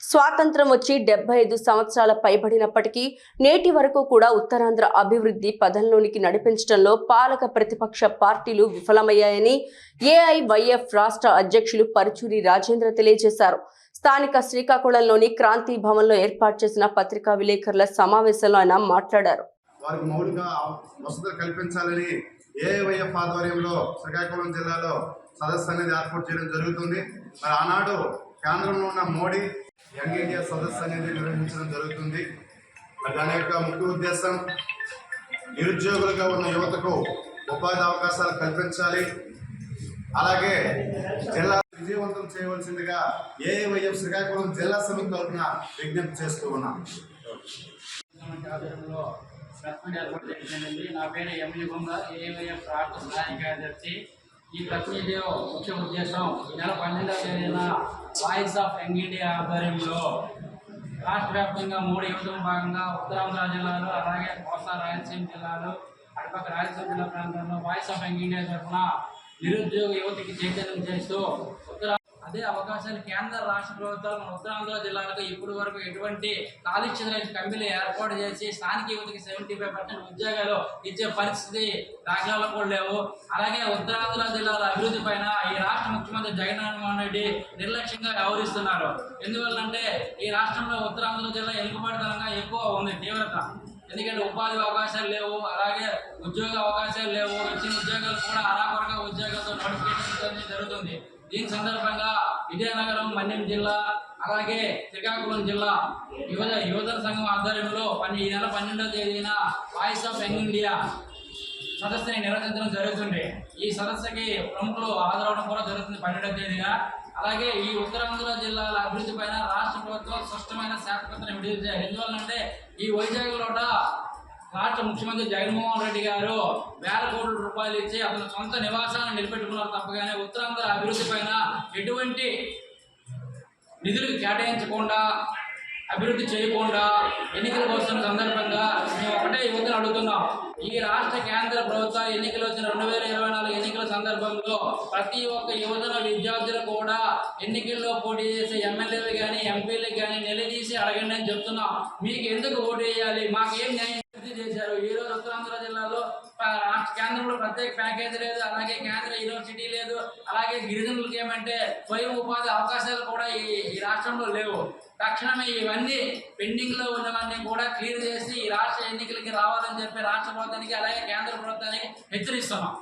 స్వాతంత్రం వచ్చి డెబ్బై ఐదు సంవత్సరాల పైబడినప్పటికీ నేటి వరకు కూడా ఉత్తరాంధ్ర అభివృద్ధి పదంలోనికి నడిపించడంలో పాలక ప్రతిపక్ష పార్టీలు విఫలమయ్యాయని ఏఐవైఎఫ్ రాష్ట్ర అధ్యక్షులు పరుచూరి రాజేంద్ర తెలియజేశారు. స్థానిక శ్రీకాకుళంలోని క్రాంతి భవన్లో ఏర్పాటు చేసిన పత్రికా విలేకరుల సమావేశంలో ఆయన మాట్లాడారు. వారికి మౌలిక వసతులు కల్పించాలని ఏఐవైఎఫ్ ఆధ్వర్యంలో శ్రీకాకుళం జిల్లాలో సదస్సు అనేది ఏర్పాటు చేయడం జరుగుతుంది. మరి ఆనాడు కేంద్రంలో ఉన్న మోడీ యంగ్ ఇండియా సదస్సు అనేది నిర్వహించడం జరుగుతుంది. దాని యొక్క ముఖ్య ఉద్దేశం నిరుద్యోగులుగా ఉన్న యువతకు ఉపాధి అవకాశాలు కల్పించాలి. అలాగే జిల్లా విజయవంతం చేయవలసిందిగా ఏఐవైఎఫ్ శ్రీకాకుళం జిల్లా సమితి తరఫున విజ్ఞప్తి చేస్తూ ఉన్నాం. ఏర్పాటు చేసిందండి నా పేరు ఎంఈ బొమ్మ ఏఐఎఫ్ రాష్ట్ర సహాయ కార్యదర్శి. ఈ ప్రెస్ ముఖ్య ఉద్దేశం. ఈ నెల పన్నెండవ తేదీన వాయిస్ ఆఫ్ యంగ్ ఇండియా ఆధ్వర్యంలో రాష్ట్ర వ్యాప్తంగా మూడు యువతం భాగంగా ఉత్తరాంధ్ర జిల్లాలో అలాగే కోస్తా రాయలసీమ జిల్లాలో అటుపక్క రాయలసీమ జిల్లా ప్రాంతంలో వాయిస్ ఆఫ్ యంగ్ ఇండియా తరఫున నిరుద్యోగ యువతికి చైతన్యం చేస్తూ ఉత్తరా అదే అవకాశాలు కేంద్ర రాష్ట్ర ప్రభుత్వాలు మన ఉత్తరాంధ్ర జిల్లాలకు ఇప్పటి వరకు ఎటువంటి కాలుష్య కంపెనీలు ఏర్పాటు చేసి స్థానిక యువతకి సెవెంటీ ఫైవ్ పర్సెంట్ ఉద్యోగాలు ఇచ్చే పరిస్థితి రాష్ట్రాల్లో కూడా లేవు. అలాగే ఉత్తరాంధ్ర జిల్లాల అభివృద్ధి పైన ఈ రాష్ట్ర ముఖ్యమంత్రి జగన్మోహన్ రెడ్డి నిర్లక్ష్యంగా వ్యవహరిస్తున్నారు. ఎందువల్లంటే ఈ రాష్ట్రంలో ఉత్తరాంధ్ర జిల్లా ఎలుగుబాటుతనంగా ఎక్కువ ఉంది తీవ్రత. ఎందుకంటే ఉపాధి అవకాశాలు లేవు అలాగే ఉద్యోగ అవకాశాలు లేవు ఇచ్చిన ఉద్యోగాలు కూడా అరాకొరగా ఉద్యోగాలతో నడిపించడం జరుగుతుంది. దీని సందర్భంగా విజయనగరం మన్యం జిల్లా అలాగే శ్రీకాకుళం జిల్లా యువత యువజన సంఘం ఆధ్వర్యంలో పన్నె ఈ నెల పన్నెండవ తేదీన వాయిస్ ఆఫ్ యంగ్ ఇండియా సదస్సుని నిర్వహించడం జరుగుతుంది. ఈ సదస్సుకి ప్రముఖులు హాజరవడం కూడా జరుగుతుంది పన్నెండవ తేదీన. అలాగే ఈ ఉత్తరాంధ్ర జిల్లాల అభివృద్ధి పైన శాఖపత్రం ఎందువల్లంటే ఈ వైజాగ్లోట రాష్ట్ర ముఖ్యమంత్రి జగన్మోహన్ రెడ్డి గారు వేల కోట్ల రూపాయలు ఇచ్చి అతని సొంత నివాసాన్ని నిలబెట్టుకున్నారు తప్పగానే. ఉత్తరాంధ్ర అభివృద్ధి పైన ఎటువంటి నిధులు కేటాయించకుండా అభివృద్ధి చేయకుండా ఎన్నికలు వస్తున్న సందర్భంగా అడుగుతున్నాం. ఈ రాష్ట్ర కేంద్ర ప్రభుత్వాలు ఎన్నికలు వచ్చిన రెండు వేల ఇరవై నాలుగు ఎన్నికల సందర్భంలో ప్రతి ఒక్క యువజన విద్యార్థులు కూడా ఎన్నికల్లో పోటీ చేసే ఎమ్మెల్యేలు కానీ ఎంపీలకు కానీ నిలదీసి అడగండి అని చెప్తున్నాం. మీకు ఎందుకు ఓటు వేయాలి? మాకేం న్యాయం చేశారు? ఈ రోజు ఉత్తరాంధ్ర జిల్లాలో రాష్ట్ర కేంద్రంలో ప్రత్యేక ప్యాకేజ్ లేదు అలాగే కేంద్ర యూనివర్సిటీ లేదు అలాగే గిరిజనులకు ఏమంటే స్వయం ఉపాధి అవకాశాలు కూడా ఈ ఈ రాష్ట్రంలో లేవు. తక్షణమే ఇవన్నీ పెండింగ్లో ఉన్నవన్నీ కూడా క్లియర్ చేసి ఈ రాష్ట్ర ఎన్నికలకి రావాలని చెప్పి రాష్ట్ర ప్రభుత్వానికి అలాగే కేంద్ర ప్రభుత్వానికి హెచ్చరిస్తున్నాం.